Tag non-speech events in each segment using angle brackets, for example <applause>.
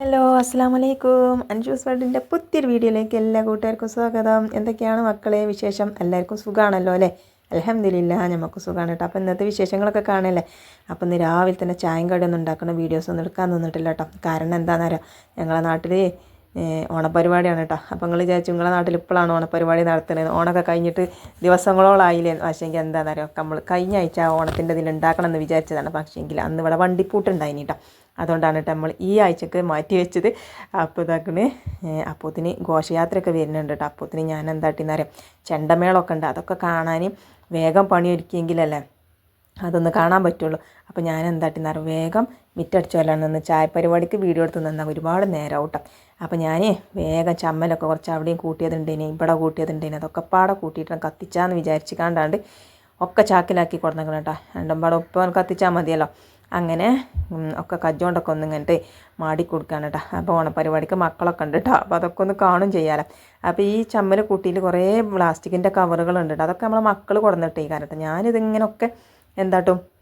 Hello അസ്സാം വലൈക്കും അൻഷൂസ് വേൾഡിന്റെ പുത്തിയൊരു വീഡിയോയിലേക്ക് എല്ലാ കൂട്ടുകാർക്കും സ്വാഗതം. എന്തൊക്കെയാണ് മക്കളെ വിശേഷം? എല്ലാവർക്കും സുഖമാണല്ലോ അല്ലേ? അലഹമില്ല നമുക്ക് സുഖമാണ് കേട്ടോ. അപ്പോൾ ഇന്നത്തെ വിശേഷങ്ങളൊക്കെ കാണല്ലേ അപ്പോൾ ഇന്ന് രാവിലെ തന്നെ ചായം കടയൊന്നും ഉണ്ടാക്കുന്ന വീഡിയോസ് ഒന്നും എടുക്കാൻ നിന്നിട്ടില്ല കേട്ടോ. കാരണം എന്താണെന്ന് അറിയാം ഞങ്ങളെ നാട്ടിൽ ഓണപ്പരിപാടിയാണ് കേട്ടോ. അപ്പോൾ നിങ്ങൾ വിചാരിച്ചു നിങ്ങളെ നാട്ടിൽ ഇപ്പോഴാണ് ഓണപരിപാടി നടത്തുന്നത്. ഓണമൊക്കെ കഴിഞ്ഞിട്ട് ദിവസങ്ങളോളായില്ലേ പക്ഷേങ്കിൽ എന്താണെന്നറിയാം നമ്മൾ കഴിഞ്ഞ ആഴ്ച ഓണത്തിന്റെ ഇതിൽ ഉണ്ടാക്കണം എന്ന് വിചാരിച്ചതാണ്. പക്ഷേങ്കിൽ അന്ന് ഇവിടെ വണ്ടിപ്പൂട്ടുണ്ടായിനി കേട്ടോ. അതുകൊണ്ടാണ് കേട്ടോ നമ്മൾ ഈ ആഴ്ചക്ക് മാറ്റി വെച്ചത്. അപ്പോൾ ഇതാക്കണ് അപ്പോത്തിന് ഘോഷയാത്രയൊക്കെ വരുന്നുണ്ട് കേട്ടോ. അപ്പോത്തിന് ഞാൻ എന്താട്ടിന്നറിയാം ചെണ്ടമേളമൊക്കെ ഉണ്ട്. അതൊക്കെ കാണാൻ വേഗം പണിയൊരുക്കിയെങ്കിലല്ലേ അതൊന്ന് കാണാൻ പറ്റുള്ളൂ. അപ്പോൾ ഞാൻ എന്താട്ടിന്നറിയാം വേഗം മിറ്റടിച്ചോലാണ് നിന്ന് ചായ പരിപാടിക്ക് വീഡിയോ എടുത്ത് നിന്നാൽ ഒരുപാട് നേരം ഔട്ടം അപ്പോൾ ഞാൻ വേഗം ചമ്മലൊക്കെ കുറച്ച് അവിടെയും കൂട്ടിയതുണ്ടേനെ ഇവിടെ കൂട്ടിയതുണ്ടേനെ അതൊക്കെ പാടെ കൂട്ടിയിട്ട് കത്തിച്ചാന്ന് വിചാരിച്ച് കണ്ടാണ്ട് ഒക്കെ ചാക്കിലാക്കി കൊടുത്തേക്കണം കേട്ടോ. രണ്ടും പാടെ ഉപ്പ് കത്തിച്ചാൽ മതിയല്ലോ. അങ്ങനെ ഒക്കെ കജ്ജോണ്ടൊക്കെ ഒന്ന് ഇങ്ങനത്തെ മാടി കേട്ടോ അപ്പോൾ ഓണപ്പരിപാടിക്ക് മക്കളൊക്കെ ഉണ്ട് കേട്ടോ അപ്പോൾ അതൊക്കെ ഒന്ന് കാണും ചെയ്യാലോ. അപ്പോൾ ഈ ചമ്മൽ കുട്ടിയിൽ കുറേ പ്ലാസ്റ്റിക്കിന്റെ കവറുകളുണ്ട് കേട്ടോ അതൊക്കെ നമ്മളെ മക്കൾ കൊടുന്നിട്ടേ കാരണം ഞാനിതിങ്ങനെയൊക്കെ എന്താട്ടും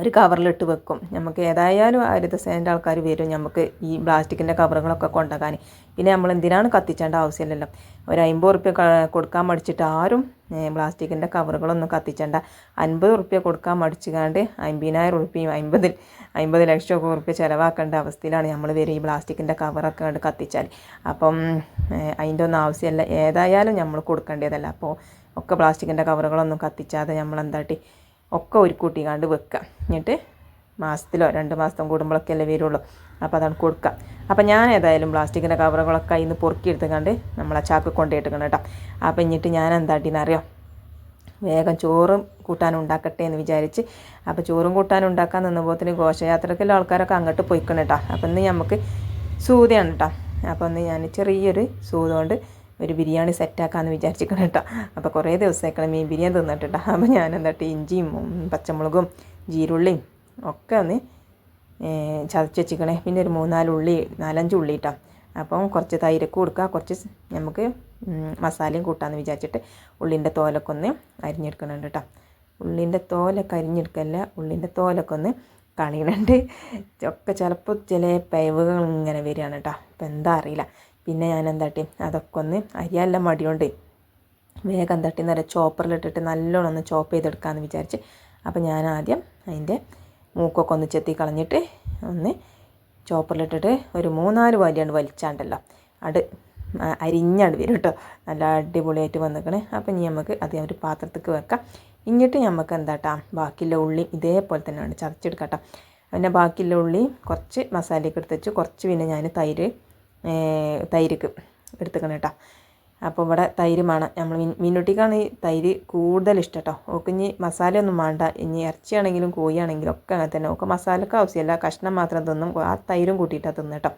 ഒരു കവറിലിട്ട് വെക്കും. നമുക്ക് ഏതായാലും ഹരിതസേനന്റെ ആൾക്കാർ വരും. നമുക്ക് ഈ പ്ലാസ്റ്റിക്കിന്റെ കവറുകളൊക്കെ കൊണ്ടുപോകാൻ പിന്നെ നമ്മൾ എന്തിനാണ് കത്തിച്ചേണ്ട ആവശ്യമില്ലല്ലോ. ഒരു അമ്പത് റുപ്യ കൊടുക്കാൻ മടിച്ചിട്ട് ആരും പ്ലാസ്റ്റിക്കിന്റെ കവറുകളൊന്നും കത്തിച്ചേണ്ട. അൻപത് റുപ്യ കൊടുക്കാൻ മടിച്ചുകാണ്ട് അമ്പതിനായിരം ഉറുപ്പ്യയും അമ്പതിൽ അമ്പത് ലക്ഷം ഒക്കെ റുപ്യ ചിലവാക്കേണ്ട അവസ്ഥയിലാണ് നമ്മൾ വരും ഈ പ്ലാസ്റ്റിക്കിന്റെ കവറൊക്കെ കണ്ട് കത്തിച്ചാൽ അപ്പം അതിന്റെ ഒന്നും ആവശ്യമില്ല ഏതായാലും നമ്മൾ കൊടുക്കേണ്ടതല്ല. അപ്പോൾ ഒക്കെ പ്ലാസ്റ്റിക്കിന്റെ കവറുകളൊന്നും കത്തിച്ചാതെ നമ്മൾ എന്താട്ടി ഒക്കെ ഒരു കൂട്ടിക്കാണ്ട് വെക്കുക. എന്നിട്ട് മാസത്തിലോ രണ്ട് മാസം കൂടുമ്പോഴൊക്കെ അല്ലേ വരുള്ളൂ. അപ്പോൾ അതാണ് കൊടുക്കുക. അപ്പോൾ ഞാൻ ഏതായാലും പ്ലാസ്റ്റിക്കിന്റെ കവറുകളൊക്കെ ഇന്ന് നിന്ന് പൊറുക്കി എടുത്തുകൊണ്ട് നമ്മളെ ചാക്ക് കൊണ്ടുപോയിട്ടിരിക്കണം കേട്ടോ. അപ്പോൾ എന്നിട്ട് ഞാൻ എന്താട്ടിന്നറിയോ വേഗം ചോറും കൂട്ടാനും ഉണ്ടാക്കട്ടെ എന്ന് വിചാരിച്ച് അപ്പോൾ ചോറും കൂട്ടാനും ഉണ്ടാക്കാൻ നിന്നപ്പോത്തിന് ഘോഷയാത്രക്കുള്ള ആൾക്കാരൊക്കെ അങ്ങോട്ട് പോയിക്കണം കേട്ടോ. അപ്പോൾ ഇന്ന് നമുക്ക് സൂതയാണ് കേട്ടോ. അപ്പോൾ ഇന്ന് ഞാൻ ചെറിയൊരു സൂത കൊണ്ട് ഒരു ബിരിയാണി സെറ്റാക്കാമെന്ന് വിചാരിച്ചിരിക്കണം കേട്ടോ. അപ്പോൾ കുറേ ദിവസമായിക്കണം മീൻ ബിരിയാണി തിന്നിട്ട് അപ്പോൾ ഞാൻ എന്താട്ട് ഇഞ്ചിയും പച്ചമുളകും ജീരുള്ളിയും ഒക്കെ ഒന്ന് ചതച്ച് വെച്ചിക്കണേ പിന്നെ ഒരു മൂന്നാൽ ഉള്ളി നാലഞ്ച് ഉള്ളി ഇട്ടാം. അപ്പം കുറച്ച് തൈരക്ക് കൊടുക്കുക കുറച്ച് നമുക്ക് മസാലയും കൂട്ടാമെന്ന് വിചാരിച്ചിട്ട് ഉള്ളിന്റെ തോലൊക്കെ ഒന്ന് അരിഞ്ഞെടുക്കണുണ്ട് കേട്ടോ. ഉള്ളിന്റെ തോലൊക്കെ അരിഞ്ഞെടുക്കല്ല ഉള്ളിന്റെ തോലൊക്കെ ഒന്ന് കളയണുണ്ട്. ഒക്കെ ചിലപ്പോൾ ചില പൈവുകൾ ഇങ്ങനെ വരികയാണ് കേട്ടോ. ഇപ്പം എന്താ അറിയില്ല. പിന്നെ ഞാൻ എന്താട്ടി അതൊക്കെ ഒന്ന് അരിയെല്ലാം മടിയുണ്ട് വേഗം തട്ടി നേരെ ചോപ്പറിലിട്ടിട്ട് നല്ലോണം ഒന്ന് ചോപ്പ് ചെയ്തെടുക്കാമെന്ന് വിചാരിച്ച്. അപ്പോൾ ഞാൻ ആദ്യം അതിന്റെ മൂക്കൊക്കെ ഒന്ന് ചെത്തി കളഞ്ഞിട്ട് ഒന്ന് ചോപ്പറിലിട്ടിട്ട് ഒരു മൂന്നാൽ വലിയാണ്ട് വലിച്ചാണ്ടല്ലോ. അട് അരിഞ്ഞാണ്ട് വരും കേട്ടോ നല്ല അടിപൊളിയായിട്ട് വന്നിക്കണേ. അപ്പം ഇനി നമുക്ക് അത് ഒരു പാത്രത്തേക്ക് വെക്കാം. ഇങ്ങോട്ട് നമുക്ക് എന്താട്ടാ? ബാക്കിയുള്ള ഉള്ളി ഇതേപോലെ തന്നെയാണ് ചതച്ചെടുക്കട്ടോ. പിന്നെ ബാക്കിയുള്ള ഉള്ളി കുറച്ച് മസാലയൊക്കെ എടുത്ത് വെച്ച് കുറച്ച് പിന്നെ ഞാൻ തൈര് തൈർക്ക് എടുത്തുക്കണം കേട്ടോ. അപ്പോൾ ഇവിടെ തൈര് നമ്മൾ മീൻ മീനുട്ടിക്കാണ് ഈ തൈര് കൂടുതൽ ഇഷ്ടം കേട്ടോ. ഓക്ക് ഇനി മസാലയൊന്നും വേണ്ട. ഇനി ഇറച്ചിയാണെങ്കിലും കോഴിയാണെങ്കിലും ഒക്കെ അങ്ങനെ തന്നെ. ഓക്ക് മസാലക്ക് ആവശ്യമില്ല. കഷ്ണം മാത്രം തിന്നും. ആ തൈരും കൂട്ടിയിട്ടാണ് തിന്നു കേട്ടോ.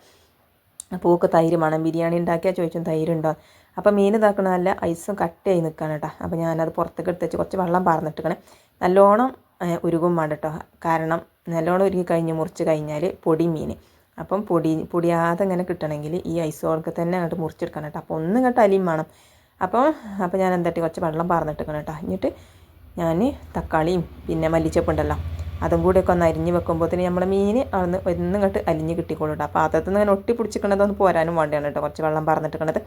അപ്പോൾ ഓക്ക് തൈര് വേണം. ബിരിയാണി ഉണ്ടാക്കിയാൽ ചോദിച്ചും തൈരുണ്ടോ? അപ്പോൾ മീൻ ഇതാക്കണ നല്ല ഐസും കട്ടിയായി നിൽക്കുകയാണ് കേട്ടോ. അപ്പോൾ ഞാനത് പുറത്തേക്ക് എടുത്ത് വെച്ച് കുറച്ച് വെള്ളം പാർന്നിട്ടിക്കണേ നല്ലോണം ഉരുകും വേണ്ട കേട്ടോ. കാരണം നല്ലോണം ഉരുകി കഴിഞ്ഞ് മുറിച്ച് കഴിഞ്ഞാൽ പൊടി മീൻ അപ്പം പൊടി പൊടിയാതെ ഇങ്ങനെ കിട്ടണമെങ്കിൽ ഈ ഐസോൾക്ക് തന്നെ അങ്ങോട്ട് മുറിച്ചെടുക്കണം കേട്ടോ. അപ്പോൾ ഒന്നും ഇങ്ങോട്ട് അലിയും വേണം. അപ്പോൾ അപ്പോൾ ഞാൻ എന്താട്ടി കുറച്ച് വെള്ളം പറഞ്ഞിട്ടിരിക്കണം കേട്ടോ. എന്നിട്ട് ഞാൻ തക്കാളിയും പിന്നെ മല്ലിച്ചപ്പ് ഉണ്ടല്ലോ അതും ഒക്കെ ഒന്ന് അരിഞ്ഞ് വെക്കുമ്പോഴത്തേന് നമ്മളെ മീൻ അവിടുന്ന് ഒന്നും ഇങ്ങോട്ട് അലിഞ്ഞ് കിട്ടിക്കോളൂ കേട്ടോ. അപ്പോൾ അകത്തുനിന്ന് ഇങ്ങനെ ഒട്ടി ഒന്ന് പോരാനും വേണ്ടിയാണ് കേട്ടോ കുറച്ച് വെള്ളം പറഞ്ഞിട്ടിരിക്കണത്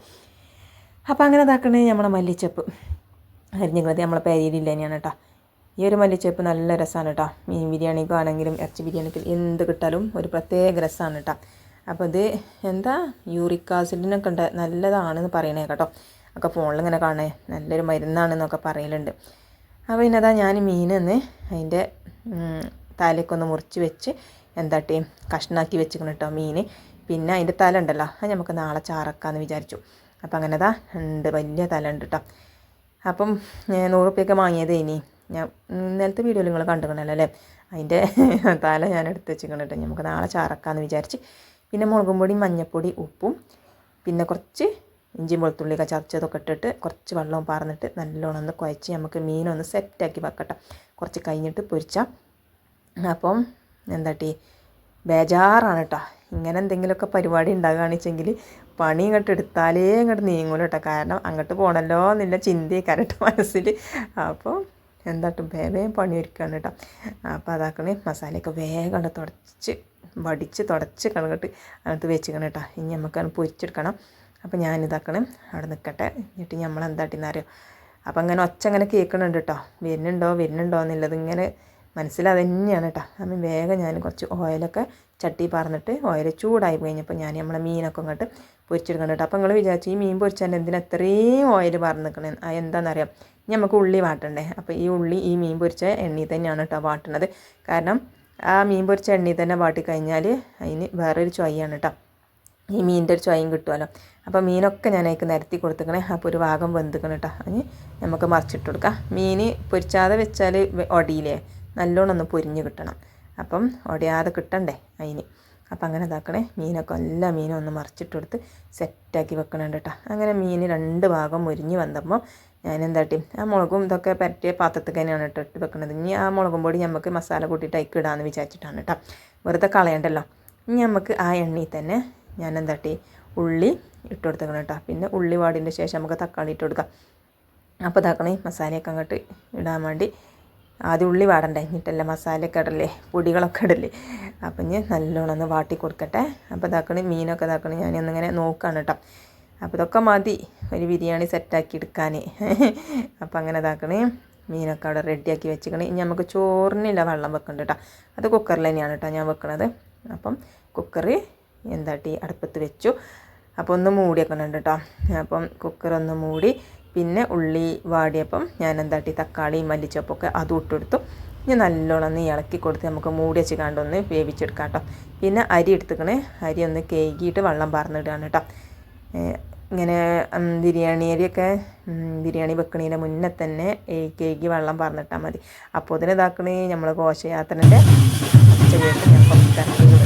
അപ്പോൾ അങ്ങനെ ഇതാക്കണേ നമ്മളെ മല്ലിച്ചപ്പ്. അരിഞ്ഞിക്കണത് നമ്മളെ പേരിയിലില്ല തന്നെയാണ് കേട്ടോ. ഈ ഒരു മല്ലിച്ചപ്പ് നല്ല രസമാണ് കേട്ടോ മീൻ ബിരിയാണിക്കോ ആണെങ്കിലും ഇറച്ചി ബിരിയാണിക്കും എന്ത് കിട്ടാലും ഒരു പ്രത്യേക രസമാണ് കേട്ടോ അപ്പോൾ ഇത് എന്താ? യൂറിക് ആസിഡിനൊക്കെ ഉണ്ട്. നല്ലതാണെന്ന് പറയണേ കേട്ടോ. ഒക്കെ ഫോണിൽ ഇങ്ങനെ കാണേ നല്ലൊരു മരുന്നാണെന്നൊക്കെ പറയലുണ്ട്. അപ്പോൾ പിന്നെ അതാ ഞാൻ മീനെന്ന് അതിന്റെ തലയൊക്കെ ഒന്ന് മുറിച്ച് വെച്ച് എന്താട്ടി കഷ്ണാക്കി വെച്ചിരിക്കണം കേട്ടോ മീൻ. പിന്നെ അതിന്റെ തല ഉണ്ടല്ലോ. അത് നമുക്ക് നാളെ ചാറക്കാമെന്ന് വിചാരിച്ചു. അപ്പോൾ അങ്ങനെ അതാ ഉണ്ട് വലിയ തല ഉണ്ട് കേട്ടോ അപ്പം നൂറ് റുപ്യൊക്കെ വാങ്ങിയത് ഇനി ഞാൻ നേരത്തെ വീഡിയോയിൽ നിങ്ങൾ കണ്ടുകണല്ലോ അല്ലേ? അതിന്റെ <laughs> തല ഞാൻ എടുത്ത് വെച്ചിരിക്കണം നമുക്ക് നാളെ ചാറക്കാമെന്ന് വിചാരിച്ച്. പിന്നെ മുളകും പൊടി മഞ്ഞൾപ്പൊടി ഉപ്പും പിന്നെ കുറച്ച് ഇഞ്ചി വെളുത്തുള്ളിയൊക്കെ ചതച്ചതൊക്കെ ഇട്ടിട്ട് കുറച്ച് വെള്ളവും പാർന്നിട്ട് നല്ലോണം ഒന്ന് കുഴച്ച് നമുക്ക് മീനൊന്ന് സെറ്റാക്കി വെക്കട്ടെ. കുറച്ച് കഴിഞ്ഞിട്ട് പൊരിച്ചാൽ അപ്പം എന്താട്ടി ബേജാറാണ് കേട്ടോ ഇങ്ങനെ എന്തെങ്കിലുമൊക്കെ പരിപാടി ഉണ്ടാകുകയാണെച്ചെങ്കിൽ പണി ഇങ്ങോട്ട് എടുത്താലേ ഇങ്ങോട്ട് നീങ്ങൂല കേട്ടോ കാരണം അങ്ങോട്ട് പോകണമല്ലോ എന്നുള്ള ചിന്തയൊക്കെ മനസ്സിൽ അപ്പോൾ എന്താട്ടും വേഗം പണി ഒരുക്കുകയാണ് കേട്ടോ. അപ്പോൾ അതാക്കണേ മസാലയൊക്കെ വേഗം തുടച്ച് വടിച്ച് തുടച്ച് കണക്കിട്ട് അതിനകത്ത് വെച്ചിക്കണം കേട്ടോ. ഇനി നമുക്ക് പൊരിച്ചെടുക്കണം. അപ്പോൾ ഞാനിതാക്കണം അവിടെ നിൽക്കട്ടെ. എന്നിട്ട് നമ്മൾ എന്താട്ടിന്നറിയോ അപ്പോൾ അങ്ങനെ ഒച്ച അങ്ങനെ കേൾക്കണുണ്ട് കേട്ടോ. വരുന്നുണ്ടോ വരുന്നുണ്ടോ എന്നുള്ളത് ഇങ്ങനെ മനസ്സിലതന്നെയാണ് കേട്ടോ. അപ്പം വേഗം ഞാൻ കുറച്ച് ഓയിലൊക്കെ ചട്ടി പറഞ്ഞിട്ട് ഓയിൽ ചൂടായി കഴിഞ്ഞപ്പോൾ ഞാൻ നമ്മളെ മീനൊക്കെ ഇങ്ങോട്ട് പൊരിച്ചെടുക്കണം കേട്ടോ അപ്പോൾ നിങ്ങൾ വിചാരിച്ചു ഈ മീൻ പൊരിച്ചാൽ എന്തിനാ എത്രയും ഓയിൽ പറഞ്ഞു നിൽക്കണേ എന്താണെന്നറിയാം ഇനി നമുക്ക് ഉള്ളി വാട്ടണ്ടേ? അപ്പോൾ ഈ ഉള്ളി ഈ മീൻ പൊരിച്ച എണ്ണയിൽ തന്നെയാണ് കേട്ടോ വാട്ടണത്. കാരണം ആ മീൻ പൊരിച്ച എണ്ണയിൽ തന്നെ വാട്ടി കഴിഞ്ഞാൽ അതിന് വേറൊരു ചൊയ്യാണ് കേട്ടോ. ഈ മീനിന്റെ ഒരു ചൊയ്യും കിട്ടുമല്ലോ. അപ്പോൾ മീനൊക്കെ ഞാൻ അതിക്ക് നിരത്തി കൊടുത്തിക്കണേ അപ്പോൾ ഒരു ഭാഗം വെന്തിക്കണം കേട്ടോ. അതിന് നമുക്ക് മറിച്ചിട്ട് കൊടുക്കാം. മീൻ പൊരിച്ചാതെ വെച്ചാൽ ഒടിയിലേ നല്ലോണം ഒന്ന് പൊരിഞ്ഞ് കിട്ടണം. അപ്പം ഒടിയാതെ കിട്ടണ്ടേ അതിന് അപ്പം അങ്ങനെ ഇതാക്കണേ. മീനൊക്കെ എല്ലാ മീനും ഒന്ന് മറിച്ചിട്ട് കൊടുത്ത് സെറ്റാക്കി വെക്കണുണ്ട് കേട്ടോ അങ്ങനെ മീൻ രണ്ട് ഭാഗം മുരിഞ്ഞ് വന്നപ്പോൾ ഞാൻ എന്താട്ടി ആ മുളകും ഇതൊക്കെ പരട്ടിയ പാത്രത്തിൽ തന്നെയാണ് കേട്ടോ ഇട്ട് വെക്കുന്നത് ഇനി ആ മുളകും പൊടി നമുക്ക് മസാല കൂട്ടിയിട്ട് അയക്ക് ഇടാമെന്ന് വിചാരിച്ചിട്ടാണ് കേട്ടോ വെറുതെ കളയണ്ടല്ലോ. ഇനി നമുക്ക് ആ എണ്ണയിൽ തന്നെ ഞാൻ എന്താട്ടി ഉള്ളി ഇട്ട് കൊടുത്തേക്കണം കേട്ടോ പിന്നെ ഉള്ളി വാടിന്റെ ശേഷം നമുക്ക് തക്കാളി ഇട്ട് കൊടുക്കാം. അപ്പോൾ ഇതാക്കണേ മസാലയൊക്കെ അങ്ങോട്ട് ഇടാൻ വേണ്ടി ആദ്യം ഉള്ളി വാടണ്ടേ? എന്നിട്ടല്ല മസാലയൊക്കെ ഇടല്ലേ പൊടികളൊക്കെ ഇടല്ലേ അപ്പം ഞാൻ നല്ലോണം ഒന്ന് വാട്ടി കൊടുക്കട്ടെ. അപ്പോൾ ഇതാക്കണേ മീനൊക്കെ ഇതാക്കണേ ഞാനൊന്നിങ്ങനെ നോക്കുകയാണ് കേട്ടോ. അപ്പോൾ ഇതൊക്കെ മതി ഒരു ബിരിയാണി സെറ്റാക്കി എടുക്കാൻ. അപ്പം അങ്ങനെ ഇതാക്കണേ മീനൊക്കെ അവിടെ റെഡിയാക്കി വെച്ചിക്കണേ ഇനി നമുക്ക് ചോറിനില്ല വെള്ളം വെക്കണ്ട കേട്ടോ. അത് കുക്കറിൽ തന്നെയാണ് കേട്ടോ ഞാൻ വെക്കണത്. അപ്പം കുക്കറ് എന്താട്ടി അടുപ്പത്ത് വെച്ചു. അപ്പോൾ ഒന്ന് മൂടി വെക്കണുണ്ട് കേട്ടോ. അപ്പം കുക്കർ ഒന്ന് മൂടി പിന്നെ ഉള്ളി വാടിയപ്പം ഞാൻ എന്താട്ടി തക്കാളി മല്ലിച്ചപ്പൊക്കെ അതും ഇട്ടെടുത്തു ഇനി നല്ലോണം ഒന്ന് ഇളക്കി കൊടുത്ത് നമുക്ക് മൂടി വെച്ച് കണ്ടൊന്ന് വേവിച്ചെടുക്കാം കേട്ടോ പിന്നെ അരി എടുത്തുക്കണേ. അരി ഒന്ന് കേകിയിട്ട് വെള്ളം പറന്നിടുകയാണ് കേട്ടോ. ഇങ്ങനെ ബിരിയാണി അരിയൊക്കെ ബിരിയാണി വെക്കണേന്റെ മുന്നേ തന്നെ കേകി വെള്ളം പറഞ്ഞിട്ടാൽ മതി. അപ്പോൾ ഇതിന് ഇതാക്കണേ നമ്മൾ ഘോഷയാത്രന്റെ ചെറിയ ഞാൻ കുറച്ച്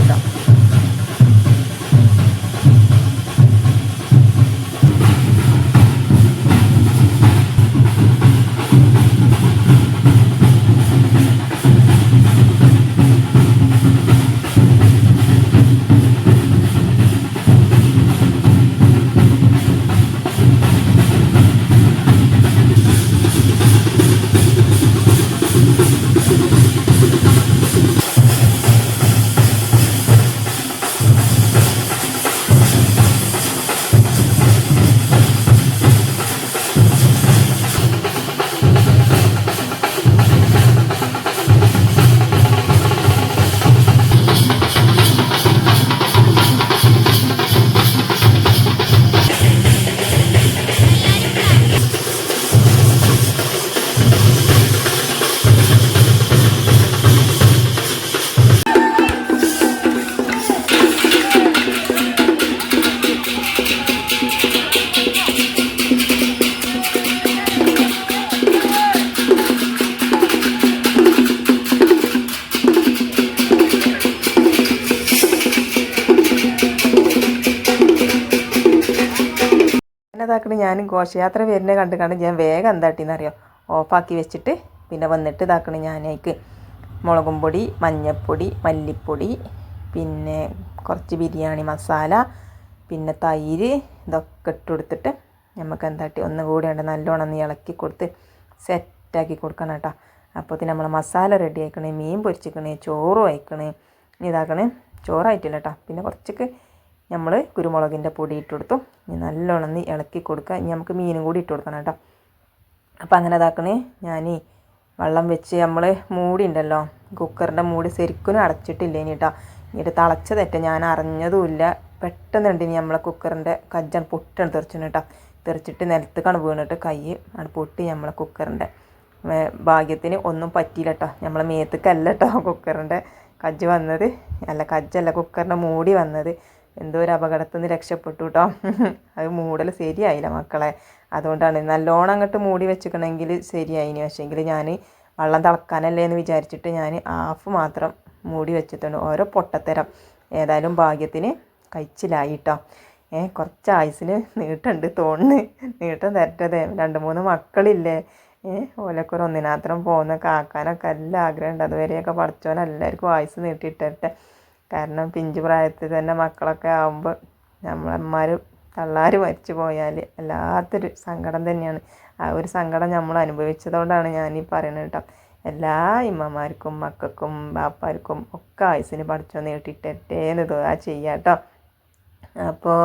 ഇതാക്കണ ഞാൻ ഘോഷയാത്ര വരുന്നത് കണ്ട് കണ്ട് ഞാൻ വേഗം എന്താട്ടിന്നറിയോ? ഓഫാക്കി വെച്ചിട്ട് പിന്നെ വന്നിട്ട് ഇതാക്കണ ഞാനേക്ക്. മുളകും പൊടി മഞ്ഞൾപ്പൊടി മല്ലിപ്പൊടി പിന്നെ കുറച്ച് ബിരിയാണി മസാല പിന്നെ തൈര് ഇതൊക്കെ ഇട്ട് കൊടുത്തിട്ട് നമുക്ക് എന്താട്ടി ഒന്ന് കൂടി ഉണ്ട് നല്ലോണം ഒന്ന് ഇളക്കി കൊടുത്ത് സെറ്റാക്കി കൊടുക്കണം കേട്ടോ. അപ്പോൾ നമ്മൾ മസാല റെഡി ആയിക്കണേ മീൻ പൊരിച്ചിക്കണേ ചോറും അയക്കണേ ഇതാക്കണേ ചോറായിട്ടില്ല കേട്ടോ. പിന്നെ കുറച്ചൊക്കെ നമ്മൾ കുരുമുളകിന്റെ പൊടി ഇട്ട് കൊടുത്തു. ഇനി നല്ലോണം ഇളക്കി കൊടുക്കുക. ഇനി നമുക്ക് മീനും കൂടി ഇട്ട് കൊടുക്കണം കേട്ടോ. അപ്പോൾ അങ്ങനെ ഇതാക്കണേ. ഞാൻ വെള്ളം വെച്ച് നമ്മൾ മൂടി ഉണ്ടല്ലോ. കുക്കറിന്റെ മൂടി ശരിക്കും അടച്ചിട്ടില്ല ഇനി കേട്ടോ. ഇനി തിളച്ച തെറ്റ ഞാൻ അറിഞ്ഞതുമില്ല പെട്ടെന്നുണ്ട് ഇനി നമ്മളെ കുക്കറിന്റെ കജ്ജൻ പൊട്ടാണ് തെറിച്ചിന് കേട്ടോ. തെറിച്ചിട്ട് നിലത്തേക്കാണ് വീണിട്ട് കൈ. ആണ് പൊട്ടി നമ്മളെ കുക്കറിന്റെ ഭാഗ്യത്തിന് ഒന്നും പറ്റിയില്ല കേട്ടോ. നമ്മളെ മേത്തേക്കല്ല കേട്ടോ കുക്കറിന്റെ കജ്ജ് വന്നത്. അല്ല കജ്ജല്ല കുക്കറിന്റെ മൂടി വന്നത്. എന്തോ ഒരു അപകടത്തിൽ നിന്ന് രക്ഷപ്പെട്ടു കേട്ടോ അത് മൂടൽ ശരിയായില്ല മക്കളെ. അതുകൊണ്ടാണ് നല്ലോണം അങ്ങോട്ട് മൂടി വെച്ചിക്കണമെങ്കിൽ ശരിയായിനി. പക്ഷേങ്കിൽ ഞാൻ വെള്ളം തിളക്കാനല്ലേ എന്ന് വിചാരിച്ചിട്ട് ഞാൻ ഹാഫ് മാത്രം മൂടി വെച്ചിട്ടുണ്ട്. ഓരോ പൊട്ടത്തരം. ഏതായാലും ഭാഗ്യത്തിന് കഴിച്ചിലായി കേട്ടോ ഏ കുറച്ച് ആയുസിന് നീട്ടുണ്ട് തോണ് നീട്ടം തരട്ടതേ. രണ്ട് മൂന്ന് മക്കളില്ലേ. ഏ ഓലൊക്കെ ഒരു ഒന്നിനാത്രം പോകുന്ന കാക്കാനൊക്കെ എല്ലാം ആഗ്രഹമുണ്ട് അതുവരെയൊക്കെ പഠിച്ചോനെല്ലാവർക്കും ആയുസ് നീട്ടിയിട്ടെ കാരണം പിഞ്ചു പ്രായത്തിൽ തന്നെ മക്കളൊക്കെ ആകുമ്പോൾ നമ്മളമ്മമാർ തള്ളാർ മരിച്ചു പോയാൽ വല്ലാത്തൊരു സങ്കടം തന്നെയാണ്. ആ ഒരു സങ്കടം നമ്മൾ അനുഭവിച്ചതുകൊണ്ടാണ് ഞാൻ ഈ പറയുന്നത് കേട്ടോ. എല്ലാ ഇമ്മമാർക്കും മക്കൾക്കും ബാപ്പാർക്കും ഒക്കെ ആയുസിന് പഠിച്ചോ നീട്ടിട്ടേന്ന് ദുആ ചെയ്യാം കേട്ടോ. അപ്പോൾ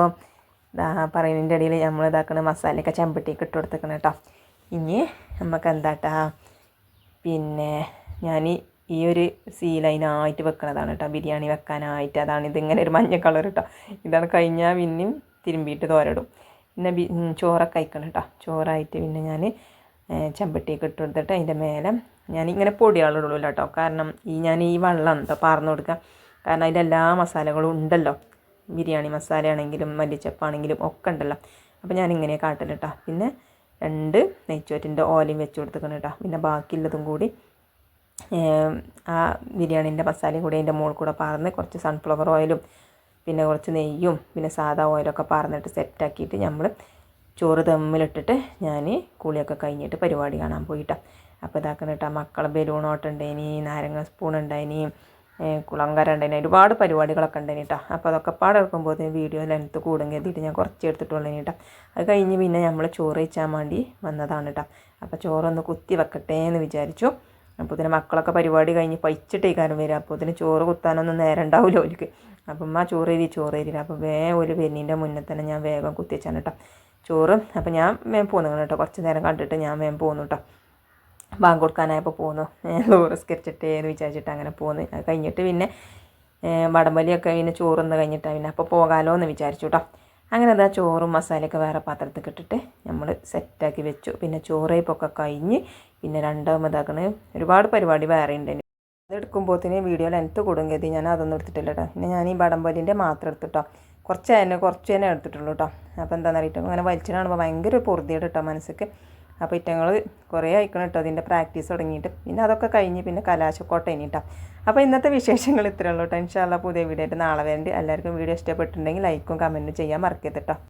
പറയുന്നതിന്റെ ഇടയിൽ നമ്മൾ ഇതാക്കണ മസാലയൊക്കെ ചെമ്പട്ടിക്ക് ഇട്ട് കൊടുത്തേക്കണം കേട്ടോ. ഇനി നമുക്ക് എന്താട്ടാ? പിന്നെ ഞാൻ ഈ ഒരു സീ ലൈനായിട്ട് വെക്കണതാണ് കേട്ടോ ബിരിയാണി വെക്കാനായിട്ട്. അതാണ് ഇതിങ്ങനെ ഒരു മഞ്ഞ കളർ കേട്ടോ ഇതാണ് കഴിഞ്ഞാൽ പിന്നെയും തിരുമ്പിയിട്ട് തോരടും. പിന്നെ ബി ചോറൊക്കെ കഴിക്കണം കേട്ടോ ചോറായിട്ട് പിന്നെ ഞാൻ ചെമ്പട്ടിയൊക്കെ ഇട്ട് കൊടുത്തിട്ട് അതിന്റെ മേലെ ഞാനിങ്ങനെ പൊടിയാളുള്ളൂ കേട്ടോ കാരണം ഈ ഞാൻ ഈ വെള്ളമാണ് കേട്ടോ പാർന്നു കൊടുക്കുക കാരണം അതിന്റെ എല്ലാ മസാലകളും ഉണ്ടല്ലോ. ബിരിയാണി മസാല ആണെങ്കിലും മല്ലിച്ചപ്പാണെങ്കിലും ഒക്കെ ഉണ്ടല്ലോ. അപ്പോൾ ഞാനിങ്ങനെ കാട്ടൽ കേട്ടോ പിന്നെ രണ്ട് നെയ്ച്ചോറ്റിന്റെ ഓലയും വെച്ച് കൊടുത്തേക്കണം കേട്ടോ പിന്നെ ബാക്കിയുള്ളതും കൂടി ആ ബിരിയാണീന്റെ മസാലയും കൂടി അതിന്റെ മുകളിൽ കൂടെ പാർന്ന് കുറച്ച് സൺഫ്ലവർ ഓയിലും പിന്നെ കുറച്ച് നെയ്യും പിന്നെ സാധാ ഓയിലൊക്കെ പാർന്നിട്ട് സെറ്റാക്കിയിട്ട് നമ്മൾ ചോറ് തമ്മിലിട്ടിട്ട് ഞാൻ കുളിയൊക്കെ കഴിഞ്ഞിട്ട് പരിപാടി കാണാൻ പോയിട്ടാ. അപ്പോൾ ഇതാക്കണം കേട്ടോ മക്കളെ ബലൂൺ ഓട്ടം ഉണ്ടായിനി നാരങ്ങ സ്പൂൺ ഉണ്ടായിനി കുളങ്കര ഉണ്ടായിനി ഒരുപാട് പരിപാടികളൊക്കെ ഉണ്ടായിനി കേട്ടോ. അപ്പോൾ അതൊക്കെ പാടെടുക്കുമ്പോൾ വീഡിയോ ലെങ്ത്ത് കൂടും കരുതിയിട്ട് ഞാൻ കുറച്ച് എടുത്തിട്ടുള്ളതിന് കേട്ടോ. അത് കഴിഞ്ഞ് പിന്നെ നമ്മൾ ചോറ് വെച്ചാൻ വേണ്ടി വന്നതാണ് കേട്ടോ. അപ്പോൾ ചോറൊന്ന് കുത്തി വെക്കട്ടെ എന്ന് വിചാരിച്ചു. അപ്പോൾ മക്കളൊക്കെ പരിപാടി കഴിഞ്ഞ് പൈച്ചിട്ടേക്കാരം വരിക. അപ്പോൾ ഇതിന് ചോറ് കുത്താനൊന്നും നേരം ഉണ്ടാവില്ല ഓലിക്ക്. അപ്പം ഉമ്മ ചോറ് എരി ചോറ് എരി അപ്പോൾ വേഗം ഒരു വരുന്നതിന്റെ മുന്നേ തന്നെ ഞാൻ വേഗം കുത്തി വെച്ചാണ് കേട്ടോ. ചോറ് അപ്പോൾ ഞാൻ വേഗം പോന്നു കേട്ടോ. കുറച്ച് നേരം കണ്ടിട്ട് ഞാൻ വേഗം പോന്നു കേട്ടോ. ബാങ്ക് കൊടുക്കാനായപ്പോൾ പോന്നു. ലോറിസ്കരിച്ചിട്ടേ എന്ന് വിചാരിച്ചിട്ട് അങ്ങനെ പോന്നു. അത് കഴിഞ്ഞിട്ട് പിന്നെ വടംവലിയൊക്കെ പിന്നെ ചോറൊന്ന് കഴിഞ്ഞിട്ടാണ് പിന്നെ. അപ്പോൾ പോകാമല്ലോ എന്ന് വിചാരിച്ചു കേട്ടോ. അങ്ങനെ അതാ ചോറും മസാലയൊക്കെ വേറെ പാത്രത്തിൽ ഇട്ടിട്ട് നമ്മൾ സെറ്റാക്കി വെച്ചു. പിന്നെ ചോറേപ്പൊക്കെ കഴിഞ്ഞ് പിന്നെ രണ്ടാമതാക്കണ ഒരുപാട് പരിപാടി വേറെ ഉണ്ട്. തന്നെ വീഡിയോ ലെൻത്ത് കൂടും ഞാൻ അതൊന്നും എടുത്തിട്ടില്ല കേട്ടോ പിന്നെ ഞാൻ ഈ വടംപൊലിന്റെ മാത്രം എടുത്തിട്ടോ കുറച്ച് തന്നെ കുറച്ച് തന്നെ എടുത്തിട്ടുള്ളൂ കേട്ടോ അപ്പോൾ എന്താണെന്ന് അറിയിട്ടോ? അങ്ങനെ വലിച്ചിട്ടാണ് ഭയങ്കര പൊറുതിയുടെ കേട്ടോ മനസ്സിക്ക്. അപ്പോൾ ഇറ്റങ്ങൾ കുറേ അയക്കണം കേട്ടോ അതിന്റെ പ്രാക്ടീസ് തുടങ്ങിയിട്ട് പിന്നെ അതൊക്കെ കഴിഞ്ഞ് പിന്നെ കലാശക്കോട്ട ഇനിട്ടോ അപ്പോൾ ഇന്നത്തെ വിശേഷങ്ങൾ ഇത്രയേ ഉള്ളൂ കേട്ടോ ഇൻഷാല്ല പുതിയ വീഡിയോ ആയിട്ട് നാളെ വേണ്ടി എല്ലാവർക്കും വീഡിയോ ഇഷ്ടപ്പെട്ടിട്ടുണ്ടെങ്കിൽ ലൈക്കും കമന്റും ചെയ്യാൻ മറക്കരുത് കേട്ടോ